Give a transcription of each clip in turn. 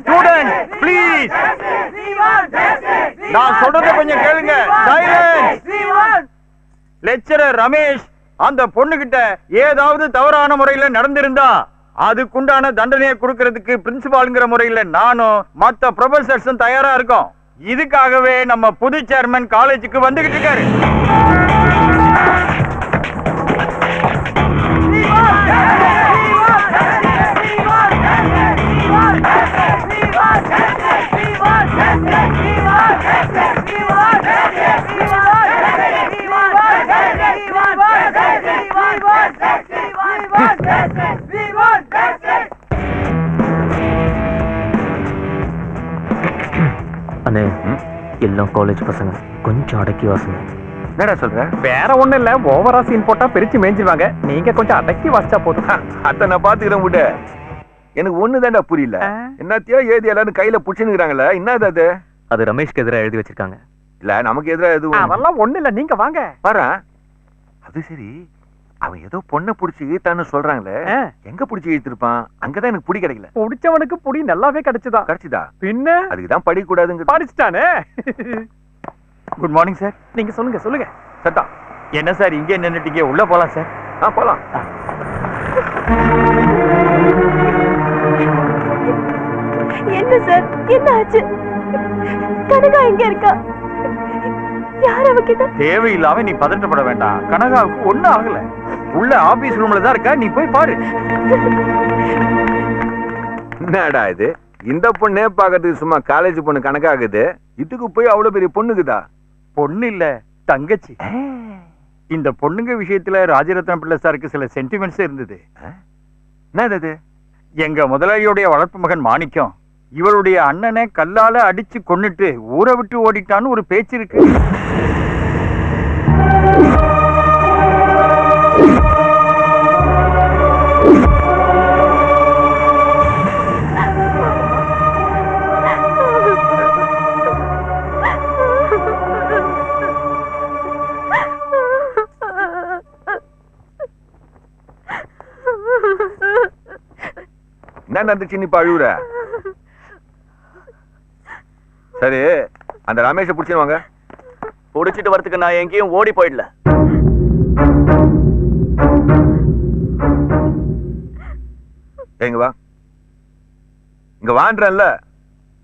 Student please நான் சொல்றத கொஞ்சம் கேளுங்க. சைலன்ஸ் லெக்சரர் ரமேஷ் அந்த பொண்ணுகிட்ட ஏதாவது தவறான முறையில நடந்திருந்தா அதுக்குண்டான தண்டனையை கொடுக்கறதுக்கு பிரின்சிபால்ங்கிற முறையில நானும் மத்த ப்ரொஃபசர்ஸும் தயாரா இருக்கோம். இதுக்காகவே நம்ம புது சேர்மன் காலேஜுக்கு வந்துகிட்டு இருக்காரு. எல்லாம் காலேஜ் பசங்க. கொஞ்சம் அடக்கி வாசுங்க. என்னடா சொல்ற? வேற ஒண்ணும் இல்ல. ஓவரா சீன் போட்டா பிரிச்சு மேய்ஞ்சிருவாங்க. நீங்க கொஞ்சம் அடக்கி வாசிச்சா போதும். அத்த நான் பாத்துக்கிறேன் விட எனக்கு ஒண்ணுதான்டா புரியல. என்னத்தையோ ஏதி எல்லாரும் கையில புடிச்சுனுக்குறாங்களே என்னது அது அது? ரமேஷ்க்கு எதிராக எழுதி வச்சிருக்காங்க. இல்ல நமக்கு எதிராக எதுவும் அதெல்லாம் ஒண்ணு இல்ல. நீங்க வாங்க. பாரு அது சரி. அவன் ஏதோ பொண்ணை புடிச்சு இழுத்தான்னு சொல்றாங்களே. எங்க புடிச்சு இழுத்திருப்பான் அங்கதான் எனக்கு புடி கிடைக்கல. புடிச்சவனுக்கு புடி நல்லாவே கிடைச்சுதான் கிடைச்சுதா? பின்ன? அதுக்கு தான் படிக்க கூடாதுங்க படிச்சுட்டானே? குட் மார்னிங் சார் நீங்க சொல்லுங்க சொல்லுங்க. சட்டா என்ன சார் இங்கே நின்னுட்டீங்க. உள்ள போலாம் சார் ஆ போலாம். என்ன சார் என்ன ஆச்சு? கனகா எங்க இருக்கா? யார் அவகிட்ட? தேவையில்லாம நீ பதட்டப்பட வேண்டாம். கனகாவுக்கு ஒண்ணும் ஆகல. உள்ள ஆபீஸ் ரூம்ல தான் இருக்கா? நீ போய் பாரு. என்னடா இது? இந்த பொண்ணே பாக்கிறதுக்கு சும்மா காலேஜ் பொண்ணு கணக்காகுது. இதுக்கு போய் அவ்வளவு பெரிய பொண்ணுக்குதா? பொண்ணு இல்ல தங்கச்சி. இந்த பொண்ணுங்க விஷயத்துல ராஜரத்ன பிள்ளை சாருக்கு சில சென்டிமெண்ட்ஸ் இருந்தது. என்னது? அது எங்க முதலாளியுடைய வளர்ப்பு மகன் மாணிக்கம் இவளுடைய அண்ணனை கல்லால அடிச்சு கொன்னுட்டு ஊரை விட்டு ஓடிட்டான்னு ஒரு பேச்சு இருக்கு. என்ன நடந்துச்சு இப்ப அழுவுற? சரி அந்த ரமேஷை பிடிச்சிருவாங்க புடிச்சிட்டு வரதுக்கு நான் எங்கேயும் ஓடி போயிடல. எங்க வா. இங்க வான்றல்ல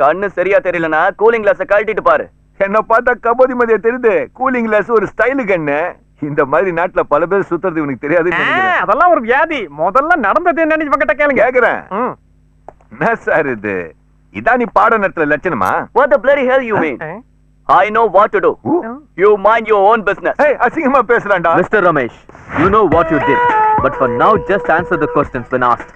கண்ணு சரியா தெரியலனா கூலிங் கிளாஸ கழட்டிட்டு பாரு. என்ன பார்த்தா கபோதி மதிய தெரியுது. கூலிங் கிளாஸ் ஒரு ஸ்டைலுக்கு என்ன? இந்த மாதிரி நாட்டுல பல பேர் சுத்துறது ஆ, நினைக்கிறேன் அதெல்லாம் ஒரு வியாதி முதல்ல நடந்தது என்னன்னு இவங்கிட்ட கேளுங்க கேக்குறேன். என்ன சார் இது இதான் நீ பாட நடத்துற லட்சணமா what the bloody hell you mean ah, i know what to do who. you mind your own business ஏய் அசிங்கமா பேசுறான்டா Mr. Ramesh, you know what you did, but for now just answer the questions when asked.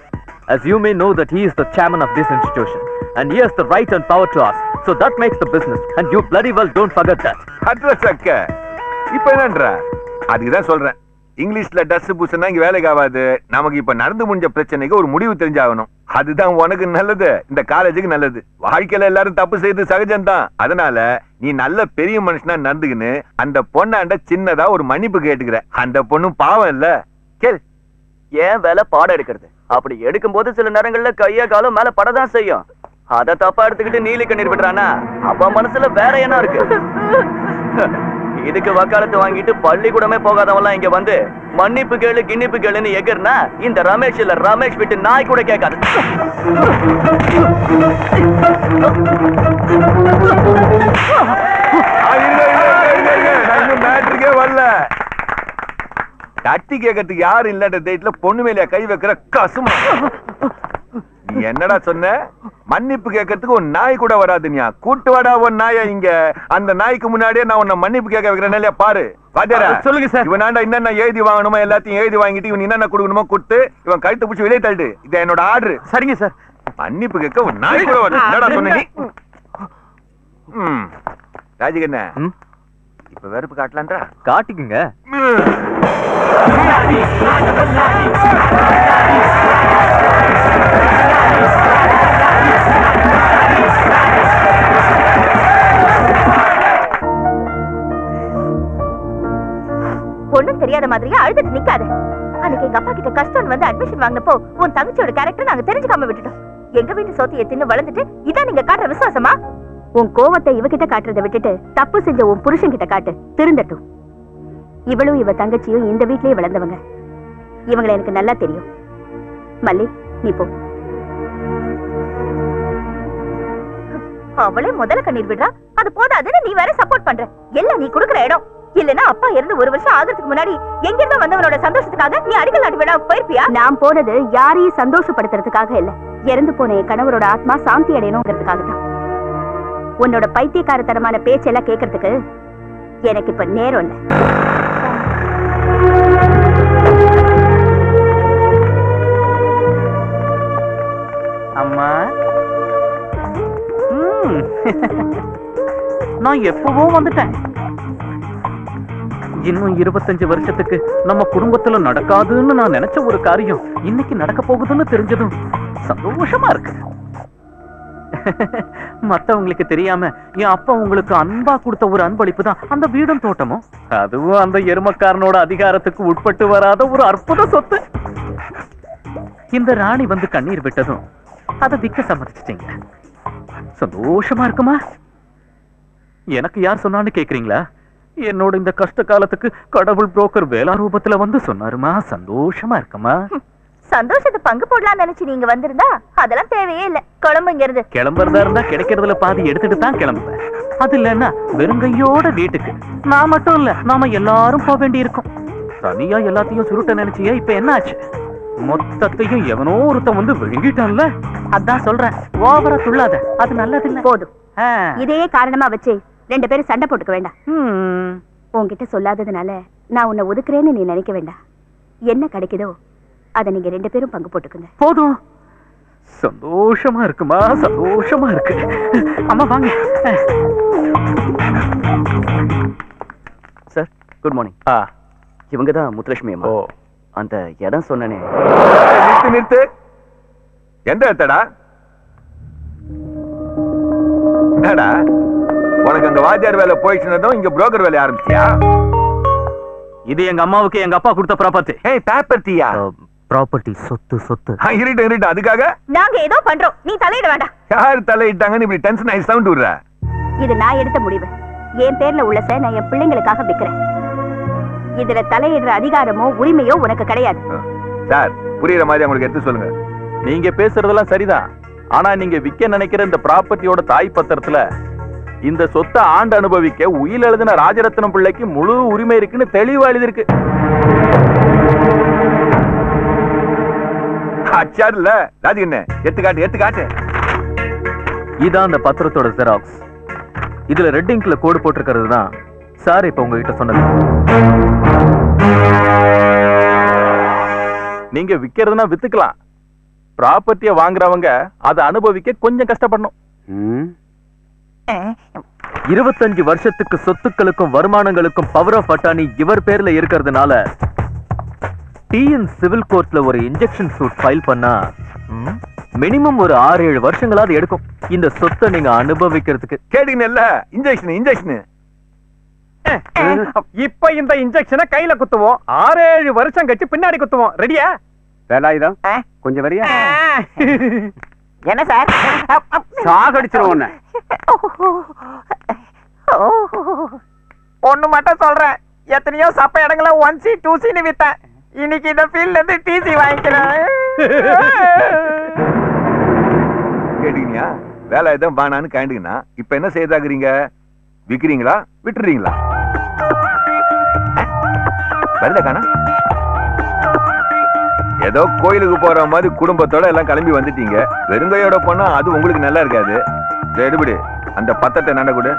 As you may know that he is the chairman of this institution, and he has the right and power to ask, so that makes the business, and you bloody well don't forget that. Address அக்க இப்ப என்னன்ற அதுக்கு தான் சொல்றேன். இங்கிலீஷ்ல டஸ் பூசனா இங்க வேலைக்கு ஆகாது. நமக்கு இப்ப நடந்து முடிஞ்ச பிரச்சனைக்கு ஒரு முடிவு தெரிஞ்சாகணும். அதுதான் உனக்கு நல்லது. இந்த காலேஜுக்கு நல்லது. வாழ்க்கையில எல்லாரும் தப்பு செய்து சகஜம்தான். அதனால நீ நல்ல பெரிய மனுஷனா நடந்துக்கின்னு அந்த பொண்ணாண்ட சின்னதா ஒரு மன்னிப்பு கேட்டுக்கிற. அந்த பொண்ணும் பாவம் இல்ல. கேள். ஏன் வேலை பாடம் எடுக்கிறது? அப்படி எடுக்கும்போது சில நேரங்கள்ல கைய காலம் மேல படதான் செய்யும். அதை தப்பா எடுத்துக்கிட்டு நீலி கண்ணீர் விடுறானா? அவ மனசுல வேற என்ன இருக்கு. இதுக்கு வக்காலத்து வாங்கிட்டு பள்ளிக்கூடமே போகாதவன்லாம் இங்க வந்து மன்னிப்பு கேளு கிண்ணிப்பு கேளுன்னு எகர்னா இந்த ரமேஷ் இல்ல ரமேஷ் விட்டு நாய் கூட கேட்காது. மேட்ருக்கே வரல இருங்க, இருங்க, இருங்க, இருங்க. நான் இன்னும் மேட்ருக்கே வரல தட்டி கேட்கறதுக்கு யாரும் இல்லாத தைட்ல பொண்ணு மேல கை வைக்கிற கசுமா. நீ என்னடா சொன்ன? மன்னிப்பு கேட்கறதுக்கு ஒரு நாய் கூட வராது நீ கூட்டு வாடா ஒரு நாய இங்க. அந்த நாய்க்கு முன்னாடியே நான் உன்னை மன்னிப்பு கேட்க வைக்கிறேன் பாரு. வாத்தியாரா சொல்லுங்க சார். இவனாண்டா என்னென்ன எழுதி வாங்கணுமோ எல்லாத்தையும் எழுதி வாங்கிட்டு இவன் என்னென்ன கொடுக்கணுமோ கொடுத்து இவன் கழுத்து பிடிச்சி வெளியே தள்ளிடு. இது என்னோட ஆர்டர். சரிங்க சார். மன்னிப்பு கேட்க ஒரு நாய் கூட வரும் என்னடா சொன்ன ராஜிகண்ண? இப்ப வெறுப்பு காட்டலான்றா? காட்டிக்குங்க. ஒண்ணும் தெரியாத மாதிரியே அழுதுட்டு நிக்காத. அன்னைக்கு எங்க அப்பா கிட்ட கஷ்டம் வந்து அட்மிஷன் வாங்கினப்போ உன் தங்கச்சியோட கேரக்டர் நாங்க தெரிஞ்சுக்காம விட்டுட்டோம். எங்க வீட்டு சோத்தைய தின்னு வளர்ந்துட்டு இதான் நீங்க காட்டுற விசுவாசமா? உன் கோவத்தை இவகிட்ட காட்டுறதை விட்டுட்டு தப்பு செஞ்ச உன் புருஷன் கிட்ட காட்டு. திருந்தட்டும். இவளும் இவ தங்கச்சியும் இந்த வீட்லயே வளர்ந்தவங்க. இவங்களை எனக்கு நல்லா தெரியும். மல்லி நீ போ. அவளே முதல்ல கண்ணீர் விடுறா. அது போதாதுன்னு நீ வேற சப்போர்ட் பண்ற. எல்லாம் நீ குடுக்குற இடம். இல்லனா அப்பா இருந்து ஒரு வருஷம் ஆகிறதுக்கு முன்னாடி எங்கிருந்தோ வந்தவனோட சந்தோஷத்துக்காக நீ அடிக்கல் நாட்டு விழா போயிருப்பியா? நான் போனது யாரையும் சந்தோஷப்படுத்துறதுக்காக இல்ல. இறந்து போன என் கணவரோட ஆத்மா சாந்தி அடையணுங்கிறதுக்காக தான் உன்னோட பைத்தியக்காரத்தனமான பேச்செல்லாம் கேட்கறதுக்கு எனக்கு இப்ப நேரம் இல்ல. நான் எப்பவோ வந்துட்டேன். இன்னும் இருபத்தஞ்சு வருஷத்துக்கு நம்ம குடும்பத்துல நடக்காதுன்னு நான் நினைச்ச ஒரு காரியம் இன்னைக்கு நடக்க போகுதுன்னு தெரிஞ்சதும் சந்தோஷமா இருக்கு. மத்தவங்களுக்கு தெரியாம என் அப்பா உங்களுக்கு அன்பா கொடுத்த ஒரு அன்பளிப்பு தான் அந்த வீடும் தோட்டமும். அதுவும் அந்த எருமக்காரனோட அதிகாரத்துக்கு உட்பட்டு வராத ஒரு அற்புத சொத்து. இந்த ராணி வந்து கண்ணீர் விட்டதும் அதை விற்க சம்மதிச்சிட்டீங்க. சந்தோஷமா இருக்குமா? எனக்கு யார் சொன்னான்னு கேக்குறீங்களா? என்னோட இந்த கஷ்ட காலத்துக்கு கடவுள் புரோக்கர் வேளா ரூபத்துல வந்து சொன்னாருமா? சந்தோஷமா இருக்குமா? சந்தோஷத்தை பங்கு போடலாம்னு நினைச்சு நீங்க வந்திருந்தா அதெல்லாம் தேவையே இல்ல. குழம்புங்கிறது கிளம்புறதா இருந்தா கிடைக்கிறதுல பாதி எடுத்துட்டு தான் கிளம்புவேன். அது இல்லைன்னா வெறுங்கையோட வீட்டுக்கு. நான் மட்டும் இல்ல நாம எல்லாரும் போக வேண்டி இருக்கும் தனியா எல்லாத்தையும் சுருட்ட நினைச்சியா இப்ப என்ன ஆச்சு? மொத்தத்தையும் எவனோ ஒருத்தன் வந்து விழுங்கிட்டான்ல? அதான் சொல்றேன். ஓவரா துள்ளாத. அது நல்லது இல்ல போதும் இதையே காரணமா வச்சு ரெண்டு பேரும் சண்டை போட்டுக்க வேண்டாம். உன்கிட்ட சொல்லாததுனால நான் உன்னை ஒதுக்குறேன்னு நீ நினைக்க வேண்டாம். என்ன கிடைக்குதோ அதை நீங்க ரெண்டு பேரும் பங்கு போட்டுக்குங்க. போதும். சந்தோஷமா இருக்குமா? சந்தோஷமா இருக்கு. அம்மா வாங்க. சார் குட் மார்னிங் ஆ. இவங்க தான் முத்துலட்சுமி அம்மா. ஓ. அந்த இடம் சொன்னனே. நிறுத்து நிறுத்து. எந்த இடத்தடா? என்னடா? உனக்கு அங்க வாத்தியார் வேலை போயிடுச்சுனதும் இங்க புரோக்கர் வேலை ஆரம்பிச்சியா? இது எங்க அம்மாவுக்கு எங்க அப்பா கொடுத்த ப்ராப்பர்ட்டி ஏய் பேப்பர் தீயா? ப்ராப்பர்ட்டி சொத்து சொத்து. இருட்டு இருட்டு. அதுக்காக? நாங்க ஏதோ பண்றோம். நீ தலையிட வேண்டாம். யார் தலையிட்டாங்கன்னு இப்படி டென்ஷன் ஆகி சவுண்ட் விடுற. இது நான் எடுத்த முடிவு. என் பேர்ல உள்ளச நான் என் பிள்ளைங்களுக்காக விக்கிறேன். இதுல தலையிடுற அதிகாரமோ உரிமையோ உனக்கு கிடையாது. சார் புரியுற மாதிரி உங்களுக்கு எடுத்து சொல்லுங்க. நீங்க பேசுறதெல்லாம் சரிதான். ஆனா நீங்க விக்க நினைக்கிற இந்த ப்ராப்பர்ட்டியோட தாய் பத்திரத்துல இந்த சொத்தை ஆண்டு அனுபவிக்க உயில் எழுதின ராஜரத்னம் பிள்ளைக்கு முழு உரிமை இருக்குன்னு தெளிவா எழுதிருக்கு அச்சார் இல்ல ராஜு என்ன? எத்து காட்டு எத்து காட்டு இதான் அந்த பத்திரத்தோட ஜெராக்ஸ் இதுல ரெட் இங்க்ல கோடு போட்டிருக்கிறது தான் சார் இப்ப உங்ககிட்ட சொன்னது. நீங்க விக்கிறதுனா வித்துக்கலாம். ப்ராப்பர்ட்டிய வாங்குறவங்க அதை அனுபவிக்க கொஞ்சம் கஷ்டப்படணும். இருபத்தஞ்சு வருஷத்துக்கு சொத்துக்களுக்கும் வருமானங்களுக்கும் பவர் ஆஃப் அட்டானி இவர் பேர்ல இருக்கிறதுனால டிஎன் சிவில் கோர்ட்ல ஒரு இன்ஜெக்ஷன் சூட் ஃபைல் பண்ணா மினிமம் ஒரு ஆறு ஏழு வருஷங்களாவது எடுக்கும். இந்த சொத்தை நீங்க அனுபவிக்கிறதுக்கு. கேட்டீங்க இல்ல இன்ஜெக்ஷன் இன்ஜெக்ஷன் இப்ப இந்த இன்ஜெக்ஷனை கையில குத்துவோம். ஆறு ஏழு வருஷம் கழிச்சு பின்னாடி குத்துவோம். ரெடியா வேலாயுதம் கொஞ்சம் வரியா? என்ன சார்? சாகடிச்சிரும் உன்னை. ஒண்ணு மட்டும் சொல்றேன். எத்தனையோ சப்ப இடங்கள ஒன் சி டூ சின்னு வித்தேன். இன்னைக்கு இந்த ஃபீல்ட்ல இருந்து டிசி வாங்கிக்கிறேன். கேட்டீங்களா வேலை எதுவும் வேணான்னு கேண்டீங்கன்னா இப்ப என்ன செய்தாக்குறீங்க? விக்கிறீங்களா? விட்டுறீங்களா? காணா ஏதோ கோயிலுக்கு போற மாதிரி குடும்பத்தோட எல்லாம் கிளம்பி வந்துட்டீங்க. வெறுங்கையோட போனா அது உங்களுக்கு நல்லா இருக்காது. எடுபடி அந்த பத்தத்தை நட கொடு.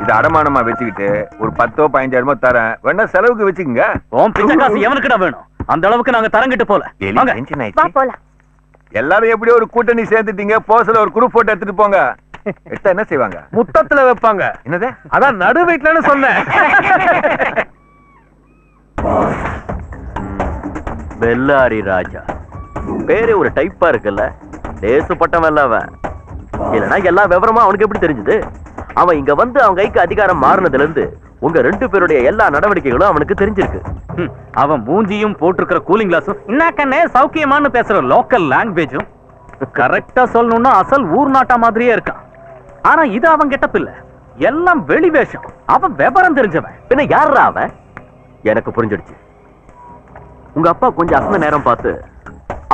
இது அடமானமா வச்சுக்கிட்டு ஒரு பத்தோ பதினஞ்சாயிரமோ தரேன். வேணா செலவுக்கு வச்சுக்கோங்க. உன் பிச்சை காசு எவனுக்குடா வேணும்? அந்த அளவுக்கு நாங்க தரங்கிட்டு போல. போலாம். எல்லாரும் எப்படியோ ஒரு கூட்டணி சேர்த்துட்டீங்க. போஸ்ட்ல ஒரு குரூப் போட்டோ எடுத்துட்டு போங்க. எடுத்தா என்ன செய்வாங்க? முத்தத்துல வைப்பாங்க. என்னது? அதான் நடு வீட்டுலன்னு சொன்னேன். வெள்ளாரி ராஜா. பேரே ஒரு டைப்பா இருக்குல்ல. தேசப்பட்டவன் இல்லவன் இல்லைன்னா எல்லா விவரமும் அவனுக்கு எப்படி தெரிஞ்சது? அவன் இங்க வந்து அவன் கைக்கு அதிகாரம் மாறினதுல இருந்து உங்க ரெண்டு பேருடைய எல்லா நடவடிக்கைகளும் அவனுக்கு தெரிஞ்சிருக்கு. ம், அவன் மூஞ்சியும் போட்டிருக்கிற கூலிங் கிளாஸும் என்ன கண்ணே சௌக்கியமான்னு பேசுற லோக்கல் லாங்குவேஜும் கரெக்டா சொல்லணும்னா அசல் ஊர் நாட்டா மாதிரியே இருக்கான். ஆனா இது அவன் கெட்டப் இல்ல எல்லாம் வெளி வேஷம். அவன் விவரம் தெரிஞ்சவன். பின்ன யாரா அவன்? எனக்கு புரிஞ்சிடுச்சு. உங்க அப்பா கொஞ்சம் அசந்த நேரம் பார்த்து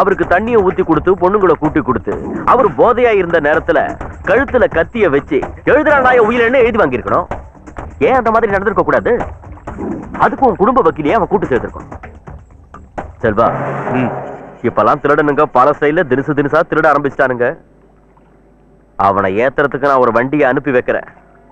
அவருக்கு தண்ணிய ஊத்தி கொடுத்து பொண்ணுங்களை கூட்டி கொடுத்து அவர் போதையா இருந்த நேரத்துல கழுத்துல கத்திய வச்சு எழுதுறா நாய உயிரிழன்னு எழுதி வாங்கியிருக்கணும். ஏன் அந்த மாதிரி நடந்திருக்க கூடாது? அதுக்கு உன் குடும்ப வக்கீலையே அவன் கூட்டு சேர்த்திருக்கணும். செல்வா இப்பெல்லாம் திருடனுங்க பல சைட்ல தினசு தினசா திருட ஆரம்பிச்சிட்டானுங்க. அவனை ஏத்துறதுக்கு நான் ஒரு வண்டியை அனுப்பி வைக்கிறேன்.